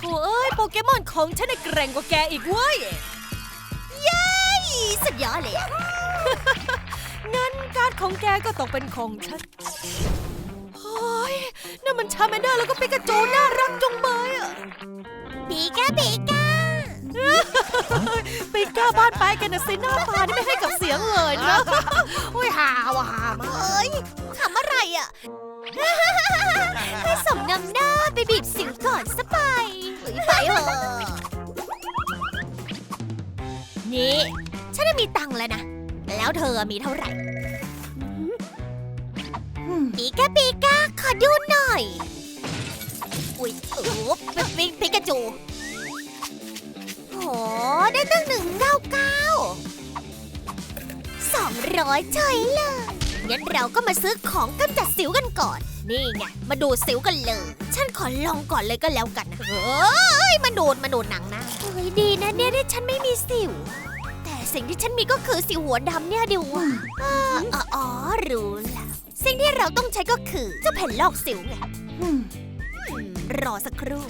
โถเอ้ยโปเกมอนของฉันน่ะแกร่งกว่าแกอีกเว้ย เย้สุดยอดเลยอะ งั้นการดของแกก็ต้องเป็นของฉันเฮ้ยนั่นมันชาแมนเดอร์แล้วก็ปิกาจูน่ารักจงเบยอะ ปีกาปีกาปิก้าบ้านไปกันนะสิหน้าตานี่ไม่ให้กับเสียงเลยนะ โอ้ยหาว่ะหามากเอ้ยทำอะไรอะ ให้สมน้ำหน้าไปบีบสิวก่อนสไนี่ฉันได้มีตังค์แล้วนะ แล้วเธอมีเท่าไหร่ปีกาปีกาขอดูหน่อย อุ้ยโอ้ปิปิปิกาจูโหได้ตั้งหนึ่งเก้าเก้าสองร้อยเฉยเลย งั้นเราก็มาซื้อของกำจัดสิวกันก่อน นี่ไง มาดูดสิวกันเลย ฉันขอลองก่อนเลยก็แล้วกันนะเฮ้ยมาดูดมาดูดหนังนะเฮ้ยดีนะเนี่ยที่ฉันไม่มีสิวแต่ สิ่งที่ฉันมีก็คือสิวหัวดำเนี่ยเดียวว่ะอ่าอ๋ออ๋อรู้ละสิ่งที่เราต้องใช้ก็คือเจ้าแผ่นลอกสิวไงอืมรอสักครู่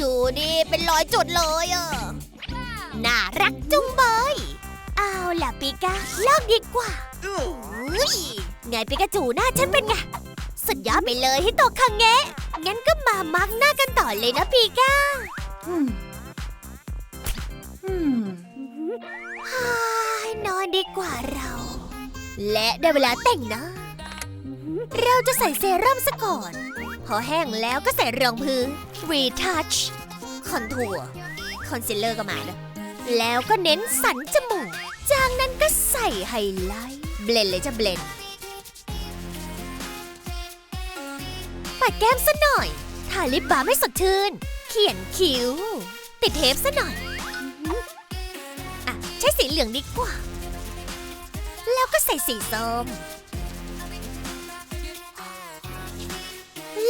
ดูดิเป็นร้อยจุดเลยอะน่ารักจุงเบยเอาล่ะปิกาเลิกดีกว่าอุ้ยไงปิกาจูหน้าฉันเป็นไงสุดยอดไปเลยให้โตะคังแงะงั้นก็มามาร์กหน้ากันต่อเลยนะปิกาฮ่าย นอนดีกว่าเรา และได้เวลาแต่งหน้าเราจะใส่เซรั่มซะก่อน พอแห้งแล้วก็ใส่รองพื้น retouch คอนทัวร์คอนซีลเลอร์ก็มาด้วยแล้วก็เน้นสันจมูก จากนั้นก็ใส่ไฮไลท์ เบลนเลยจะเบลนปัดแก้มซะหน่อย ทาลิปบาล์มให้สดชื่น เขียนคิ้ว ติดเทปซะหน่อย สีเหลืองดีกว่า แล้วก็ใส่สีส้ม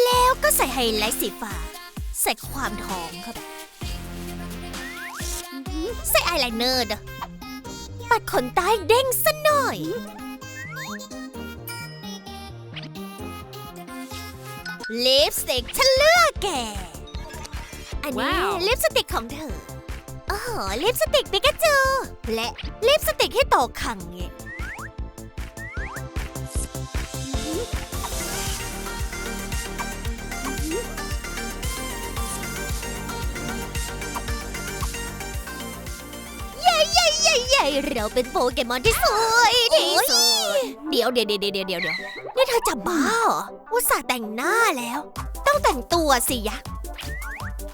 แล้วก็ใส่ไฮไลท์สีฟ้า ใส่ความทองเข้าไป ใส่อายไลเนอร์ด้วยปัดขนตาให้เด้งซะหน่อย ลิปสติกฉันเลือกแก อันนี้ว้าวลิปสติกของเธอ โอ้โหลิปสติกปิกาจู และลิปสติกให้โตคังเงะเย้เย้เย้เย้เราเป็นโปเกมอนที่สวยที่สุดเดี๋ยวเดี๋ยวเดี๋ยวเดี๋ยวเดี๋ยวเดี๋ยวนี่เธอจะบ้าเหรออุตส่าห์แต่งหน้าแล้ว ต้องแต่งตัวสิยะ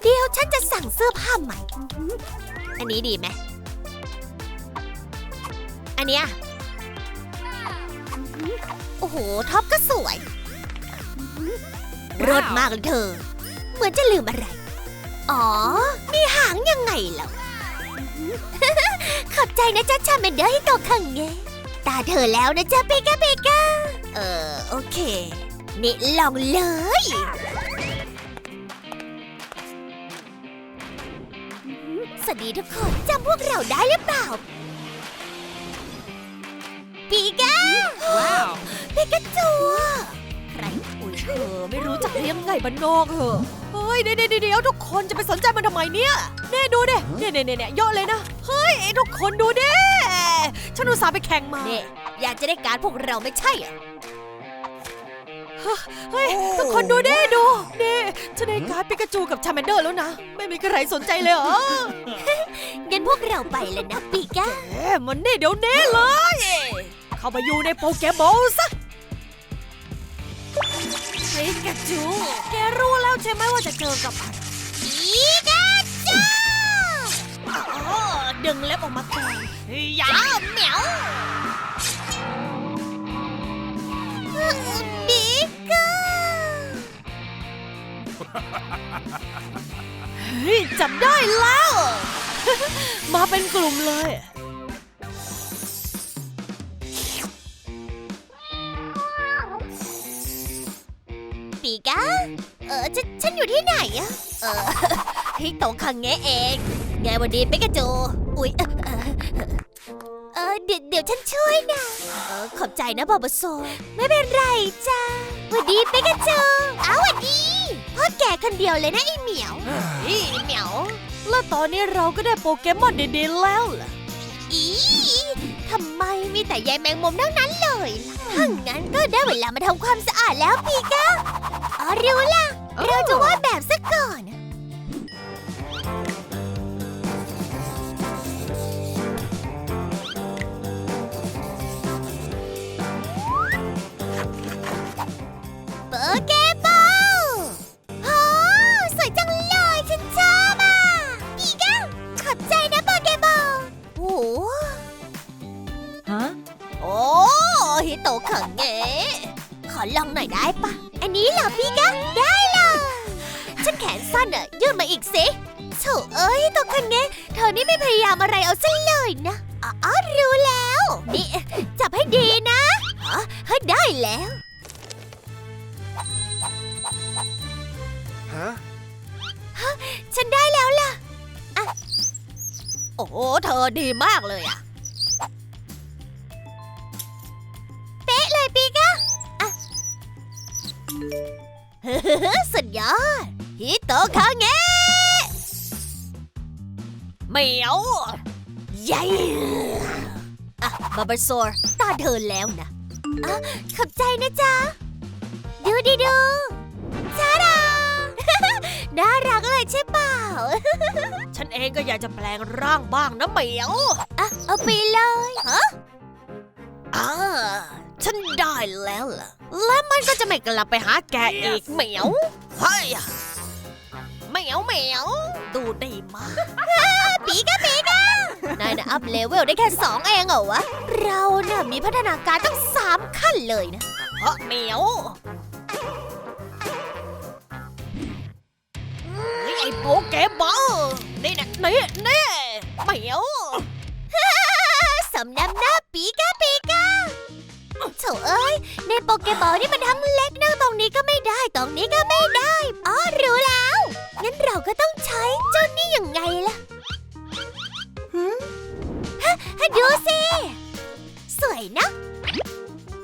เดี๋ยวฉันจะสั่งเสื้อผ้าใหม่ อันนี้ดีไหม อันเนี้ยโอ้โห ท็อปก็สวยรดมากเลยเธอ เหมือนจะลืมอะไร อ๋อ มีหางยังไงล่ะขอบใจนะจ๊ะชาเมนเดอร์ให้โตขังเงตาเธอแล้วนะจ๊ะเปกาเปกาเออ โอเค นี่ลองเลย สวัสดีทุกคนจำพวกเราได้หรือเปล่า ปีกาว้าวปีกาจูใครอุ้ยเธอไม่รู้จักเลี้ยงไก่บ้านนอกเหรอเฮ้ยเดี๋ยวเดี๋ยวเดี๋ยวทุกคนจะไปสนใจมันทำไมเนี่ยเน่ดูดิเนี่ยเนี่ยเนี่ยเยอะเลยนะ เฮ้ยทุกคนดูดิฉันอุตส่าห์ไปแข่งมาเนี่ยอยากจะได้การดพวกเราไม่ใช่เหรอ เฮ้ยทุกคนดูดิดูนี่ฉันได้การ์ดปิกาจูกับชาแมนเดอร์แล้วนะ ไม่มีใครสนใจเลยเหรองั้นพวกเราไปแล้วนะปีกาแหมมันนี่เดี๋ยวนี้เลย เข้ามาอยู่ในโปเกมอลซะปิกาจู แกรู้แล้วใช่ไหมว่าจะเจอกับอะไรปีกาจูอ๋อดึงเล็บออกมาก่อนอย่าอ้าวเหมียว ปีกาเฮ้ยจำได้แล้ว มาเป็นกลุ่มเลย ปีกาเออ ฉันฉันอยู่ที่ไหนอะเออ ที่โตคังแงเอง ไงวันดีปิกาจู อุ๊ย ดี๋ยวเดี๋ยวฉันช่วยนะเออขอบใจนะบอบโซ ไม่เป็นไรจ้าวันดีปิกาจูอ้าววันดีพราะแกคนเดียวเลยนะไอ้เหมียวไอ้เหมียว และตอนนี้เราก็ได้โปเกมอนดีๆแล้วล่ะ อีทำไมมีแต่ใยแมงมุมทั้งนั้นเลยล่ะถ้างั้นก็ได้เวลามาทำความสะอาดแล้วปีกาอ๋อรู้ล่ะเราจะวาดแบบซะก่อน กสิโถเอ้ยฮิโตะขังเงเธอนี่ไม่พยายามอะไรเอาซะเลยนะ อ๋ออรู้แล้ว นี่ จับให้ดีนะฮะเฮ้ยได้แล้ว Huh? ฉันได้แล้วล่ะ อะ โอ้โหเธอดีมากเลยอะ มียวใหญ่อะบาบาโซร์ตาเธอแล้วนะอะขอบใจนะจ๊ะ ดูดิดูจ้าดา น่ารักเลยใช่เปล่า ฉันเองก็อยากจะแปลงร่างบ้างนะเหมียวอะ เอาไปเลยฮะอ่าฉันได้แล้วล่ะ และมันก็จะไม่กลับไปหาแกอีกเหมียว เฮ้ยเหมียวเหมียว ดูไดีมากปีกะปีกะนายนะอัพเลเวลได้แค่สองเองเหรอวะ เราน่ะมีพัฒนาการตั้งสามขั้นเลยนะเพราะเหมียวนี่ไอ้โปเกบอลนี่นะนี่นี่เหมียวสำน้ำหน้าปีกะปีกะ โถเอ้ย ในโปเกบอลนี่มันทั้งเล็กนั่งตรงนี้ก็ไม่ได้ ตรงนี้ก็ไม่ได้ อ๋อ รู้แล้ว งั้นเราก็ต้องใช้เจ้านี่ยังไงล่ะฮะฮะดูสิ สวยนะ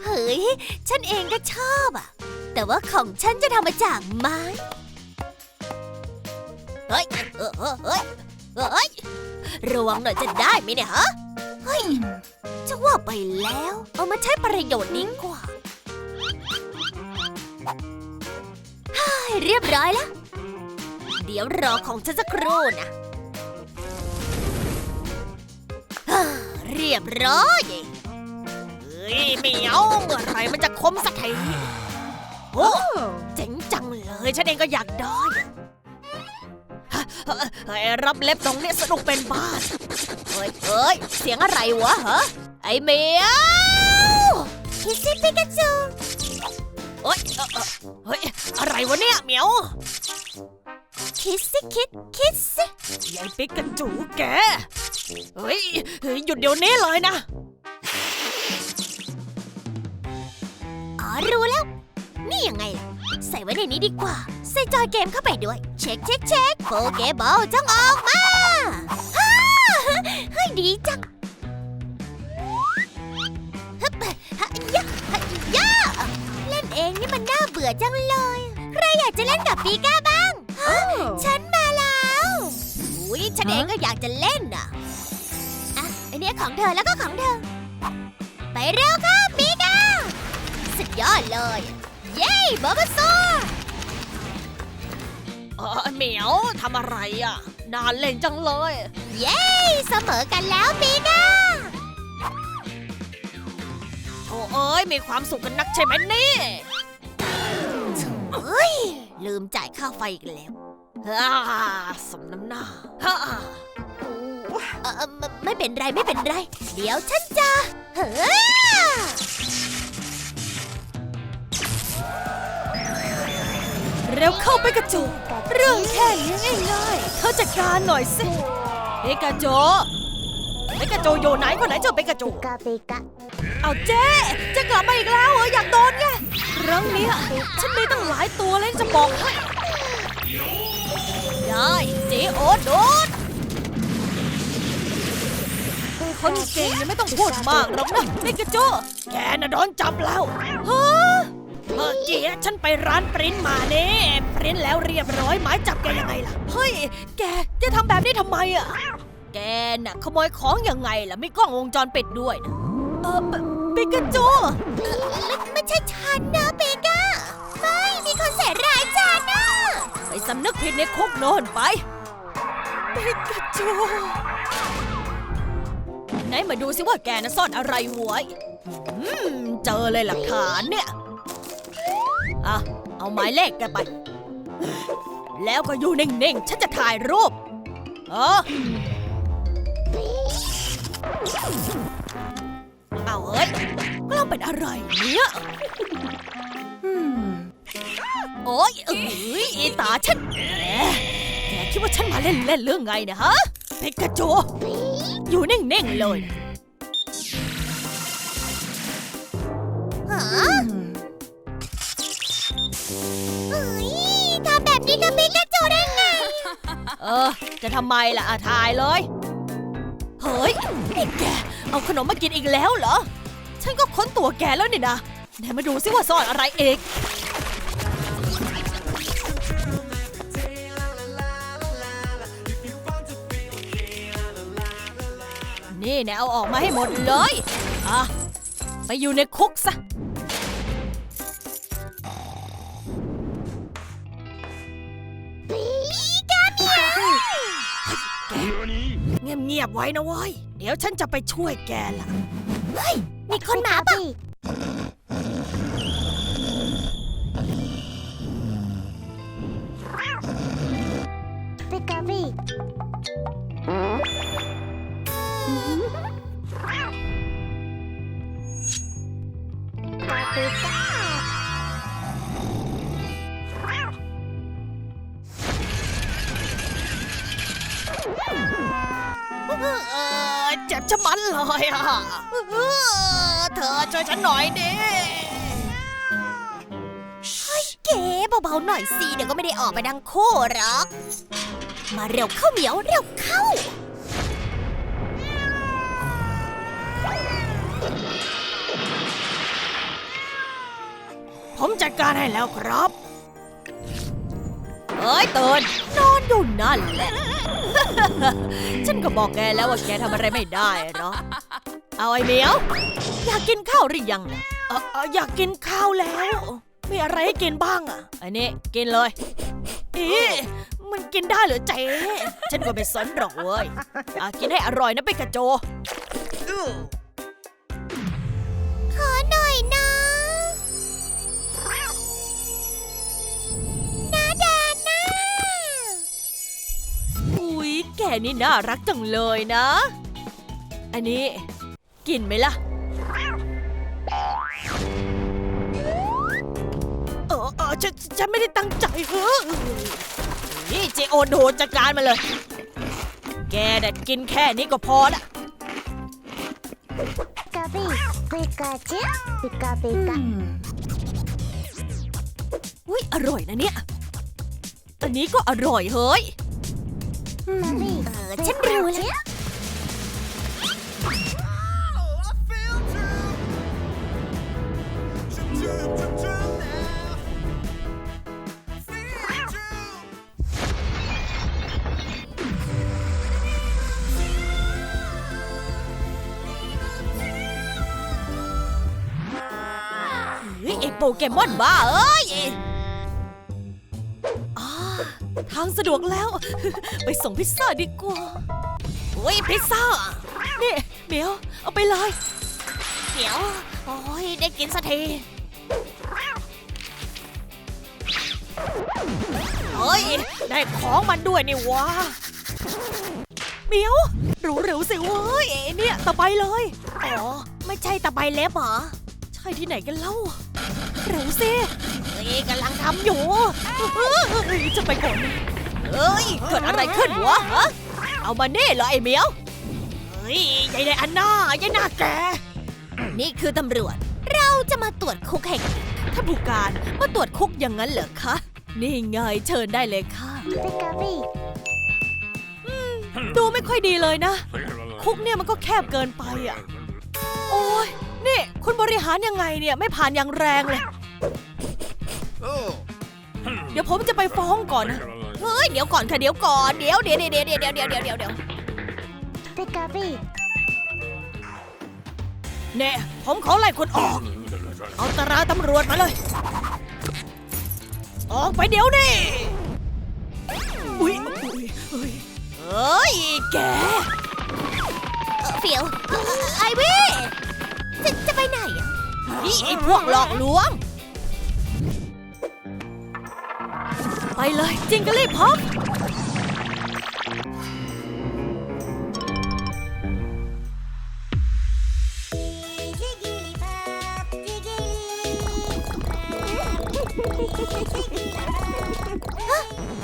เฮ้ย ฉันเองก็ชอบอะแต่ว่าของฉันจะทำมาจากไม้ เฮ้ยเออเออเฮ้ย เฮ้ย ระวังหน่อยจะได้ไหมเนี่ยฮะ เฮ้ย จะว่าไปแล้ว เอามาใช้ประโยชน์นี้กว่าเฮ้ยเรียบร้อยแล้ว เดี๋ยวรอของฉันสักครู่นะฮ่าเรียบร้อยเฮ้ยเหมียวเมื่อไหรมันจะคมสักทีโอ้เจ๋งจังเลยฉันเองก็อยากได้เฮ้ยรับเล็บตรงเนี้ยสนุกเป็นบ้านเฮ้ยเฮ้ย เสียงอะไรวะฮะ ไอเมียวคิสซี่ปิกาจูเฮ้ยเอ่อเอ่อเฮ้ย อะไรวะเนี่ยเหมียวคิสซี่คิดคิสซี่ยายปิกกระจูแก เฮ้ยเฮ้ยหยุดเดี๋ยวนี้เลยนะ อ๋อรู้แล้ว นี่ยังไงล่ะ ใส่ไว้ในนี้ดีกว่า ใส่จอยเกมเข้าไปด้วย เช็คเช็คเช็คโปเกบอลจงออกมาฮ่าเฮ้ยดีจัง นเองนี่มันน่าเบื่อจังเลย ใครอยากจะเล่นกับปีก้าบ้างฮะฉันมาแล้วอุ้ยฉันเองก็อยากจะเล่นน่ะอะอันเนี้ยของเธอแล้วก็ของเธอ ไปเร็วค่ะปีก้า สุดยอดเลย เย้บาบาโซเออเหมียวทำอะไรอะ นานเล่นจังเลย เย้เสมอกันแล้วปีก้า โอ้เอ้ยมีความสุขกันนักใช่ไหมนี่เฮ้ย ลืมจ่ายค่าไฟอีกแล้วฮ่าสมน้ำหน้าฮ่าเออเออไม่ไม่เป็นไรไม่เป็นไร เดี๋ยวฉันจะเฮ้อเร็วเข้าไปกระจูเรื่องแค่นี้ง่ายๆเธอจัดการหน่อยสิเปกาโจเปกาโจอยู่ไหนคนไหนเจอเปกาโจกาเปกะเอาเจ๊จะกลับมาอีกแล้วเหรออยากโดนไง ครั้งเนี้ยฉันมีตั้งหลายตัวเลยจะบอกให้ได้เจ๊โอ๊ตโดนคนเก่งเนี่ยไม่ต้องพูดมากหรอกนะเปกาโจแกน่ะโดนจับแล้วฮะเมื่อกี้ฉันไปร้านปริ้นมาเน่ปริ้นแล้วเรียบร้อยหมายจับแกยังไงล่ะ เฮ้ย แกจะทำแบบนี้ทำไมอะ แกน่ะขโมยของยังไงล่ะ ไม่กล้องวงจรปิดด้วยนะเออ ปปิกาจูไม่ใช่ฉันนะเบก้า ไม่มีคนใส่ร้ายฉันนะไปสำนึกผิดในคุกโน่นไปปิกาจูไหนมาดูสิว่าแกน่ะซ่อนอะไรไว้อืมเจอเลยหลักฐานเนี่ยอะเอาหมายเลขแกไป แล้วก็อยู่นิ่งๆ ฉันจะถ่ายรูป เออ เอาเอ้ยกล้องเป็นอะไรเนี่ยอืมโอ้ยเอ้ยไอ้ตาฉันแหมแกคิดว่าฉันมาเล่นเล่นๆเรื่องไงเนะฮะเพกาโจ อยู่นิ่งๆเลยฮะเฮ้ยทำแบบนี้กับปิกาจูได้ไง เออ จะทำไมล่ะอะถ่ายเลยเฮ้ ยไอ้แก เอาขนมมากินอีกแล้วเหรอ ฉันก็ค้นตัวแกแล้วนี่นะไหนมาดูซิว่าซ่อนอะไรเอกนี่แนเอาออกมาให้หมดเลย อะ ไปอยู่ในคุกซะ เงียบไว้นะว้ย เดี๋ยวฉันจะไปช่วยแกล่ะ เฮ้ย มีคนหมาป่ะ ปิกาบีปิกา ชะมันเลยอะเออเธอช่วยฉันหน่อยดิเก๋เบาๆหน่อยสิเดี๋ยวก็ไม่ได้ออกไปดังคู่หรอก มาเร็วเข้าเหมียวเร็วเข้าผมจัดการให้แล้วครับ เอ้ยเตือนนอนอยู่นั่นแหละฉันก็บอกแกแล้วว่าแกทำอะไรไม่ได้หรอกเอาไอ้เหมียว อยากกินข้าวหรือยังเออออยากกินข้าวแล้ว มีอะไรให้กินบ้างอะอันนี้กินเลยอีมันกินได้เหรอเจ๊ฉันก็ไม่สนหรอกเว้ยอะกินให้อร่อยนะเปกาโจ แกนี่น่ารักจังเลยนะ อันนี้ กินไหมล่ะเออเออฉันฉันไม่ได้ตั้งใจเฮ้อนี่เจโอนโดจัดการมาเลย แกน่ะกินแค่นี้ก็พอละกาปิปิกาจิปิกาปิกาอุ้ยอร่อยนะเนี่ย อันนี้ก็อร่อยเฮ้ย ฉันรู้แล้วเฮ้ยไอโปเกมอนบ้าเอ้ยอ่า ทางสะดวกแล้ว ไปส่งพิซซ่าดีกว่าโอ้ยพิซซ่า นี่เดี๋ยว เอาไปเลย เดี๋ยว โอ้ยได้กินสักทีเฮ้ย ได้ของมันด้วยนี่วะเหมียวรู้เร็วสิเว้ยเนี่ยต่อไปเลย อ๋อ ไม่ใช่ตะไบเล็บเหรอ ใช่ที่ไหนกันเล่า เร็วสิเฮ้ยกำลังทำอยู่ จะไปก่อนเอ้ย เกิดอะไรขึ้นวะฮะเอามาเน่เหรอไอ้เมียว เฮ้ยยายไดอันน่ายายนาแก นี่คือตำรวจ เราจะมาตรวจคุกแห่งถ้าบุกการมาตรวจคุกอย่างนั้นเหรอคะ นี่ไงเชิญได้เลยค่ะดูไม่ค่อยดีเลยนะ คุกเนี่ยมันก็แคบเกินไปอะ โอ้ยนี่ คุณบริหารยังไงเนี่ย ไม่ผ่านอย่างแรงเลย ดี๋ยวผมจะไปฟ้องก่อนนะเฮ้ยเดี๋ยวก่อนค่ะเดี๋ยวก่อนเดี๋ยวเดี๋ยวเดี๋ยวเดี๋ยวเดี๋ยวเดี๋ยวเดี๋ยวเดี๋ยวเดี๋ยวเกาบีเน่ผมขอไล่คนออก เอาตาราตำรวจมาเลย ออกไปเดี๋ยวนี้อุ้ยอุ้ยเอ้ยแกเฟียวไอวี่จะจะไปไหนนี่ไอพวกหลอกลวง ไปเลยจิงกะลี่พ็อป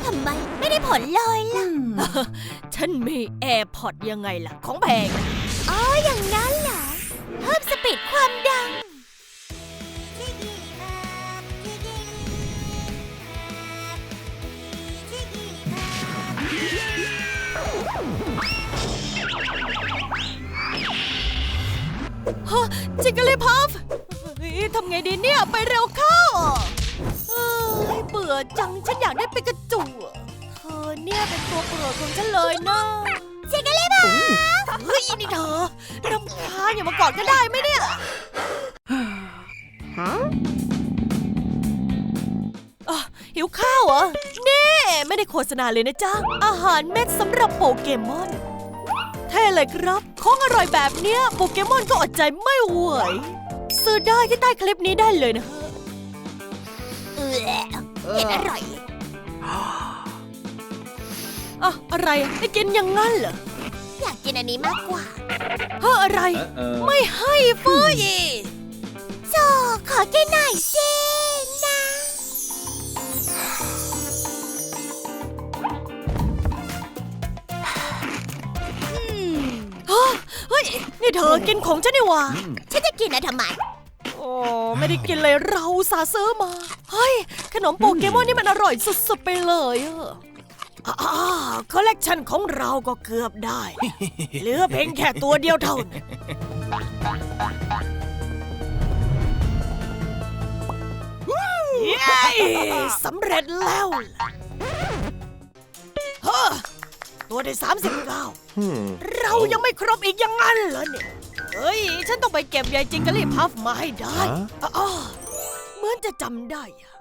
ทำไมไม่ได้ผลเลยล่ะ ฉันมีแอร์พอดยังไงล่ะ ของแพงนะอ๋อ อย่างนั้นเหรอ เพิ่มสปีดความ จิงกะลี่พ็อปเฮ้ยทำไงดีเนี่ย ไปเร็วเข้าเอ้ยเบื่อจัง ฉันอยากได้ปิกาจูอะเธอเนี่ยเป็นตัวโปรดของฉันเลยนะจิงกะลี่พ็อปเฮ้ยนี่เธอรำคาญอย่ามากอดกันได้ไหมเนี่ยอะหิวข้าวเหรอเน่ไม่ได้โฆษณาเลยนะจ๊ะ อาหารเม็ดสำหรับโปเกมอน เท่เลยครับ ของอร่อยแบบเนี้ยโปเกมอนก็อดใจไม่ไหวซื้อได้ที่ใต้คลิปนี้ได้เลยนะฮะเออเห็นอร่อยอะอะไรอะให้กินอย่างงั้นเหรอ อยากกินอันนี้มากกว่า เฮ้ออะไร ไม่ให้เฟ้ยโจขอกินหน่อยสิ เฮ้ย นี่เธอกินของฉันนี่หว่า ฉันจะกินนะทำไม โอ้ ไม่ได้กินเลยเราอุตสาห์ซื้อมา เฮ้ย ขนมโปเกมอนนี่มันอร่อยสุดๆไปเลยอะอ่าคอลเลกชันของเราก็เกือบได้ เหลือเพียงแค่ตัวเดียวเท่านั้นเย้สำเร็จแล้วล่ะเฮ้อ ตัวได้สามสิบเก้าเรายังไม่ครบอีกอยังงั้นเหรอเนี่ย เฮ้ย ฉันต้องไปเก็บยายจิงกะลี่พัฟมาให้ได้ฮะอ๋อเหมือนจะจำได้อะ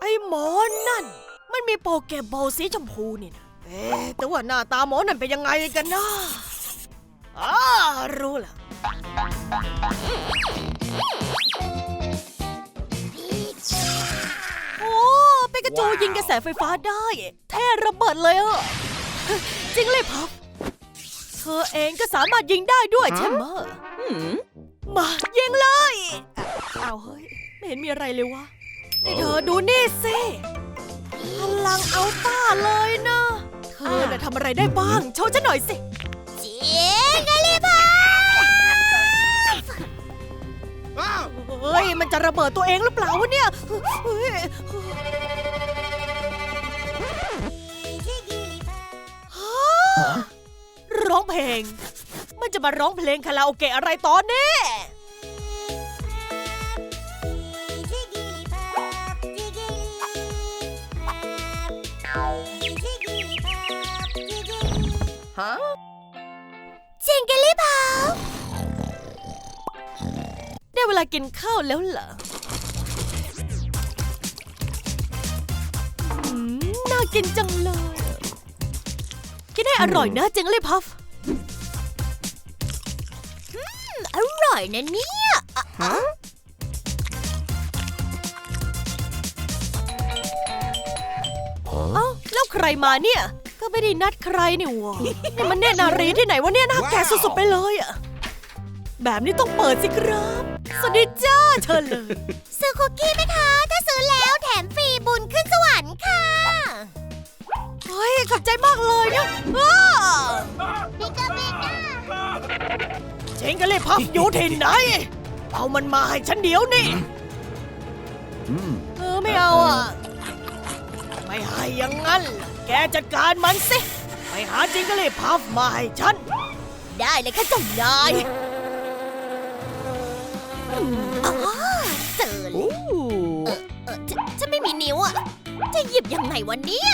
ไอ้หมอนั่น มันมีโปเกบอลสีชมพูนี่นะเอ๊ะแต่ว่าหน้าตาหมอนั่นเป็นยังไงกันนะอ่ารู้แล้วโอ้เปกาจูยิงกระแสไฟฟ้าได้เท่ระเบิดเลยอะ จริงเลยพับเธอเองก็สามารถยิงได้ด้วยใช่ไหมะมายิงเลยอ้าวเฮ้ย ไม่เห็นมีอะไรเลยวะนี่เธอดูนี่สิพลังเอาต้าเลยนะเธอน่ะทำอะไรได้บ้าง โชว์ฉันหน่อยสิจิงกะลี่พ็อปเฮ้ย มันจะระเบิดตัวเองหรือเปล่าวะเนี่ย ร้องเพลง มันจะมาร้องเพลงคาราโอเกะอะไรตอนนี้จิงกะลี่พ็อปได้เวลากินข้าวแล้วเหรออืมน่ากินจังเลย กินให้อร่อยนะจังเลยพัฟ ร่อยนะเนี่ยอะอะเอ้าแล้วใครมาเนี่ย ก็ไม่ได้นัดใครนี่หวะนี่มันเนตรนารีที่ไหนวะเนี่ยน่าแก่สุดๆไปเลยอะแบบนี้ต้องเปิดสิครับ สวัสดีจ้าเชิญเลยซื้อคุกกี้ไหมคะ ถ้าซื้อแล้วแถมฟรีบุญขึ้นสวรรค์ค่ะ เฮ้ย ขอบใจมากเลยนะอ้าปิกาปิกา เชงกันเลยพับอยู่ที่ไหน เอามันมาให้ฉันเดี๋ยวนี้เออไม่เอาอะ ไม่ให้อยังงั้นล่ะแกจัดการมันสิ ไปหาจิงกะลี่พัฟมาให้ฉัน ได้เลยค่ะเจ้านายอ๋อเจอเลยเออฉันฉันไม่มีนิ้วอะ จะหยิบยังไงวันนี้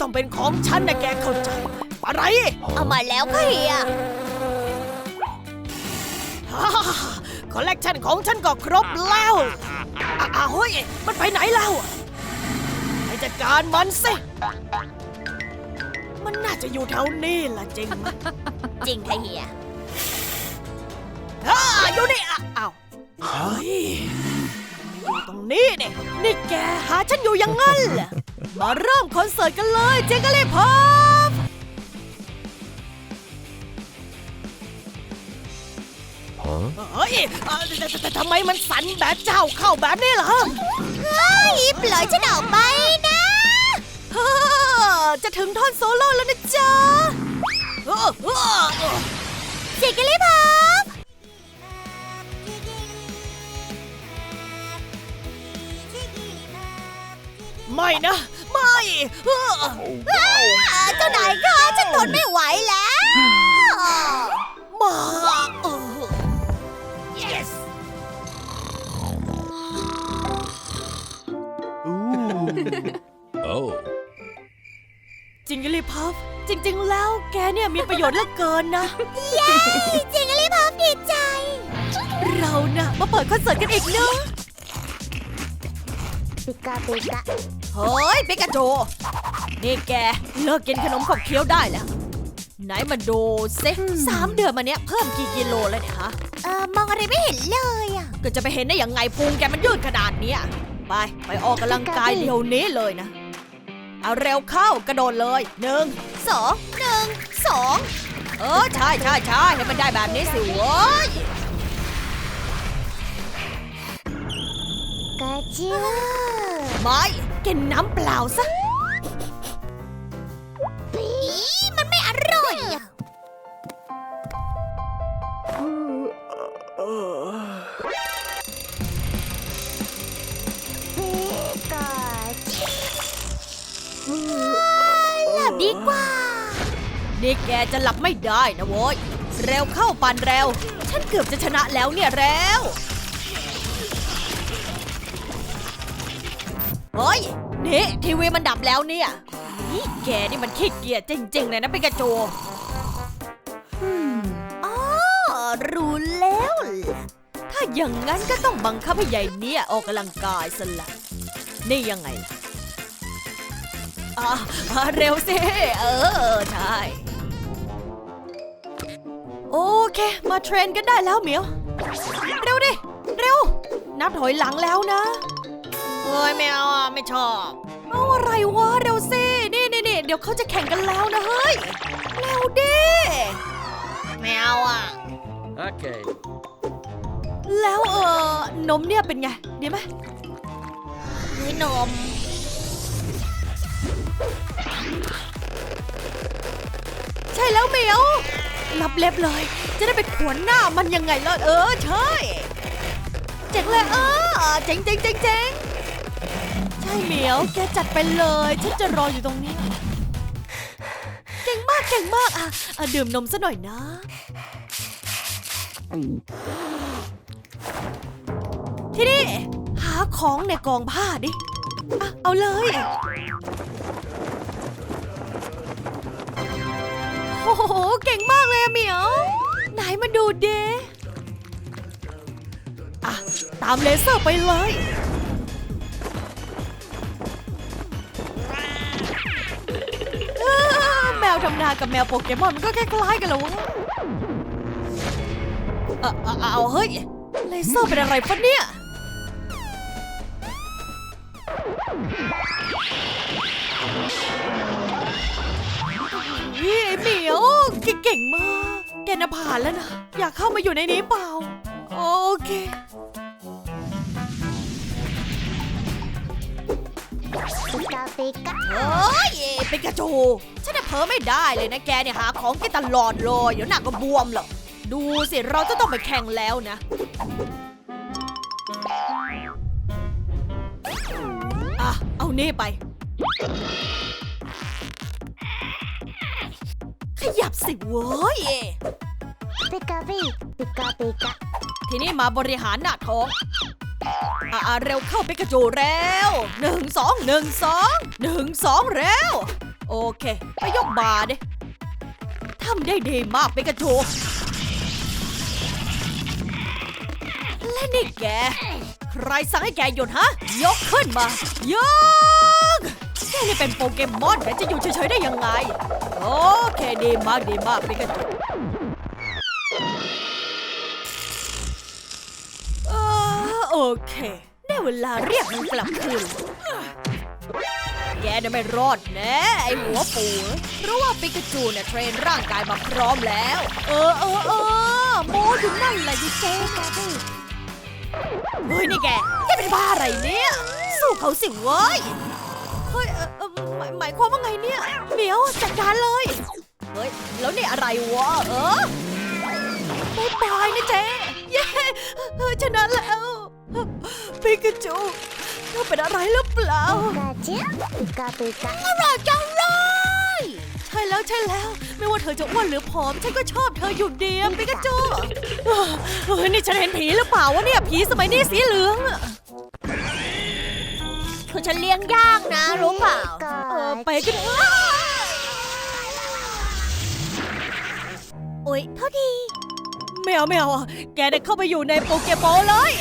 ต้องเป็นของฉันนะแกเข้าใจไหมอะไรเอามาแล้วค่ะเฮียฮ่าคอลเลกชันของฉันก็ครบแล้วอะอะเฮ้ย มันไปไหนแล้วไปจัดการมันสิ มันน่าจะอยู่แถวนี้ล่ะจริงไหมจริงค่ะเฮียอ่าอยู่นี่อะอ้าวเฮ้ยอยู่ตรงนี้เนี่ยนี่แกหาฉันอยู่อยังงั้นเหรอ มาเริ่มคอนเสิร์ตกันเลยเจงกะเลยพอปเฮ้ยเอ่อแต่แต่แต่ทำไมมันสั่นแบบเจ้าเข้าแบบนี้ล่ะเฮ้ยปล่อยฉันออกไปนะเฮ้อจะถึงท่อนโซโล่แล้วนะจ๊ะเออเออเออจิกกะลิพอปไม่นะ ไม่เอออ่าเจ้านายคะฉันทนไม่ไหวแล้วมาเออ yes Oh. จิงกิลี่พัฟจริง ๆ แล้วแกเนี่ยมีประโยชน์เหลือเกินนะ เย้จิกกะลิพอปดีใจ เราน่ะมาเปิดคอนเสิร์ตกันอีกเนอะ ปิกาปิกา เฮ้ยปิกาโจ นี่แกเลิกกินขนมขบเคี้ยวได้แล้ว ไหนมาดูซิสามเดือนมาเนี้ยเพิ่มกี่กิโลแล้วเนี่ยฮะ เออมองอะไรไม่เห็นเลยอะ ก็จะไปเห็นได้ยังไงพุงแกมันยืดขนาดเนี้ย ไป ไปออกกำลังกายเดี๋ยวนี้เลยนะ เอาเร็วเข้ากระโดดเลยหนึ่งสองหนึ่งสองเออใช่ใช่ใช่ให้มันได้แบบนี้สิเว้ยกาจิวไม่ กินน้ำเปล่าซะอีมันไม่อร่อยอะปิกาจิหลับดีกว่า นี่แกจะหลับไม่ได้นะโว้ย เร็วเข้าปันเร็ว ฉันเกือบจะชนะแล้วเนี่ยเร็ว เฮ้ย นี่ทีวีมันดับแล้วเนี่ยนี่แกนี่มันขี้เกียจจริง ๆ เลยนะปิกาโจอ๋อรู้แล้วล่ะถ้าอย่างนั้นก็ต้องบังคับให้ใหญ่เนี่ยออกกำลังกายสละนี่ยังไงล่ะอะอะเร็วสิ เออ ใช่ โอเค มาเทรนกันได้แล้วเหมียว เร็วดิ เร็ว นับถอยหลังแล้วนะ เฮ้ยไม่เอาอะไม่ชอบ เอาอะไรวะเร็วสินี่นี่นี่เดี๋ยวเขาจะแข่งกันแล้วนะเฮ้ยเร็วดิไม่เอาอะ Okay. แล้วเออนมเนี่ยเป็นไงดีไหมเฮ้ยนม ใช่แล้วเหมียวรับเล็บเลย จะได้ไปขวนหน้ามันยังไงล่ะเออใช่เจ๋งเลยเออเจ๋งเจ๋งเจ๋งเจ๋งใช่เหมียว แกจัดไปเลย ฉันจะรออยู่ตรงนี้ เก่งมากเก่งมากอะอะดื่มนมซะหน่อยนะ ที่นี่ หาของในกองผ้าดิอะเอาเลย โอ้โห เก่งมากเลยอะเหมียว ไหนมาดูเดอะ ตามเลเซอร์ไปเลย ทำนากับแมวโปเกมอนมันก็คล้ายๆกันเหรอวะเออเอาเอาเฮ้ยเลเซอร์เป็นอะไรปะเนี่ยเฮ้ยเหมียวแกเก่งมาก แกน่ะผ่านแล้วนะ อยากเข้ามาอยู่ในนี้เปล่า โอเคปิกาปิกาเฮ้ยปิกาจูฉันน่ะ เผลอไม่ได้เลยนะแกเนี่ยหาของกินตลอดเลยเดี๋ยวหนักก็บวมหรอกดูสิเราจะต้องไปแข่งแล้วนะ อะ เอานี่ไป ขยับสิเว้ยปิกาปิปิกาปิกาทีนี้มาบริหารหน้าท้องอ่าเร็วเข้าไปกระจูเร็วหนึ่งสองหนึ่งสองหนึ่งสองเร็ว โอเค ไปยกบาดิทำได้ดีมากไปกระจูและนี่แก ใครสั่งให้แกหยุดฮะ ยกขึ้นมายกแกนี่เป็นโปเกมอนแกจะอยู่เฉยๆได้ยังไง โอเคดีมากดีมากไปกระจูโอเค ได้เวลาเรียกมันกลับคืน แกน่ะไม่รอดแน่ไอหัวปูเพราะว่าปิกาจูเนี่ยเทรนร่างกายมาพร้อมแล้ว เออเออเออโมอยู่นั่นแหละดิเจเฮ้ยนี่แกแกเป็นบ้าอะไรเนี่ย สู้เขาสิเว้ยเฮ้ยเออหมายหมายความว่าไงเนี่ยเหมียวจัดการเลยเฮ้ยแล้วนี่อะไรวะเออบายบายนะเจ๊เย้ชนะแล้วปิกาจูเธอเป็นอะไรหรือเปล่าอร่อยจังเลย ใช่แล้วใช่แล้ว ไม่ว่าเธอจะอ้วนหรือผอม ฉันก็ชอบเธออยู่ดีอะปิกาจูเฮ้ยนี่ฉันเห็นผีหรือเปล่าวะเนี่ยผีสมัยนี้สีเหลืองเธคือฉันเลี้ยงยากนะรู้เปล่า เออไปกันอ้โอ๊ยเท่าดีแมวแมวอ่แกได้เข้าไปอยู่ในโปเกโปเลย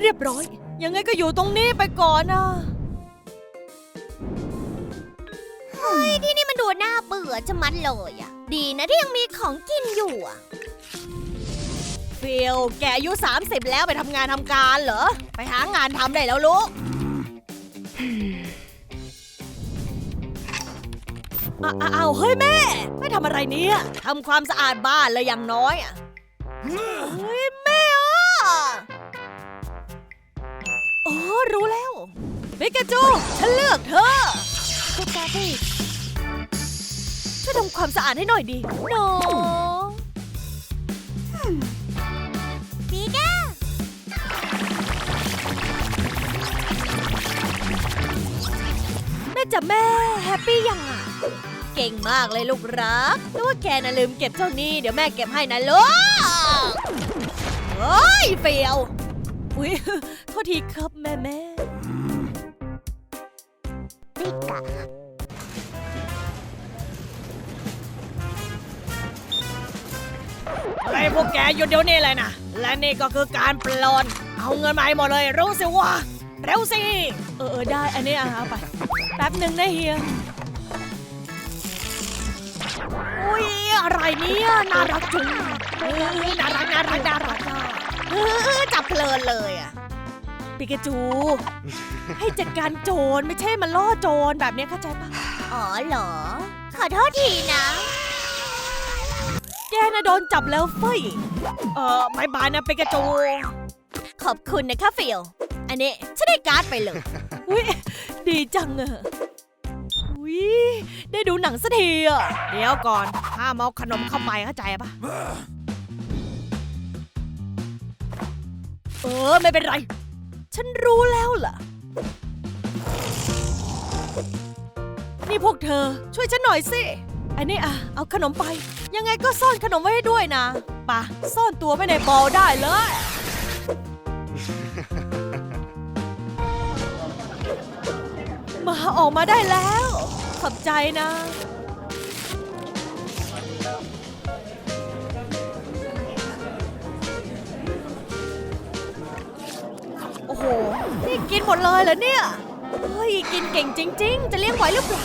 เรียบร้อย ยังไงก็อยู่ตรงนี้ไปก่อนนะเฮ้ยที่นี่มันดูน่าเบื่อจะมัดเลยอะดีนะที่ยังมีของกินอยู่อะฟิลแกอายุ 30 แล้วไปทำงานทำการเหรอ ไปหางานทำได้แล้วลูกอะอะเอาวเฮ้ยแม่ ไม่ทำอะไรเนี่ยทำความสะอาดบ้านเลยอย่างน้อยอะเฮ้ยแม่อะ โอ้รู้แล้วปิกาจู ฉันเลือกเธอปิกาจูช่วยทำความสะอาดให้หน่อยดีโนปิกาแม่จ๋าแม่แฮปปี้ยังอะ เก่งมากเลยลูกรักแต่ว่าแกน่ะลืมเก็บเจ้านี่ เดี๋ยวแม่เก็บให้นะลูกเอ้ยเฟียว อุ้ยโทษทีครับแม่แม่ピカอะไรพวกแกหยุดเดี๋ยวนี้เลยนะ และนี่ก็คือการปล้นเอาเงินมาให้หมดเลยรู้สิวะเร็วสิ เออเออได้ อันนี้อะเอาไป แป๊บหนึ่งนะเฮีย อุ้ยอะไรเนี่ย น่ารักจุงเออน่ารักน่ารักน่ารักอะเออ จับเพลินเลยอะปิกาจู ให้จัดการโจรไม่ใช่มาล่อโจรแบบนี้เข้าใจปะอ๋อเหรอ ขอโทษทีนะ แกน่ะโดนจับแล้วเฟ้ย เออบายบายนะปิกาจู ขอบคุณนะคะฟิลอันนี้ฉันได้การ์ดไปเลยอุ้ยดีจังอะอุ้ยได้ดูหนังสักทีอะเดี๋ยวก่อนห้ามเอาขนมเข้าไปเข้าใจปะ ออไม่เป็นไร ฉันรู้แล้วล่ะ นี่พวกเธอช่วยฉันหน่อยสิ อันนี้อะ เอาขนมไป ยังไงก็ซ่อนขนมไว้ให้ด้วยนะป่ะซ่อนตัวไว้ในบอลได้เลย มาออกมาได้แล้ว ขอบใจนะ โห นี่กินหมดเลยเหรอเนี่ย เฮ้ย กินเก่งจริง ๆ จะเลี้ยงไหวหรือเปล่า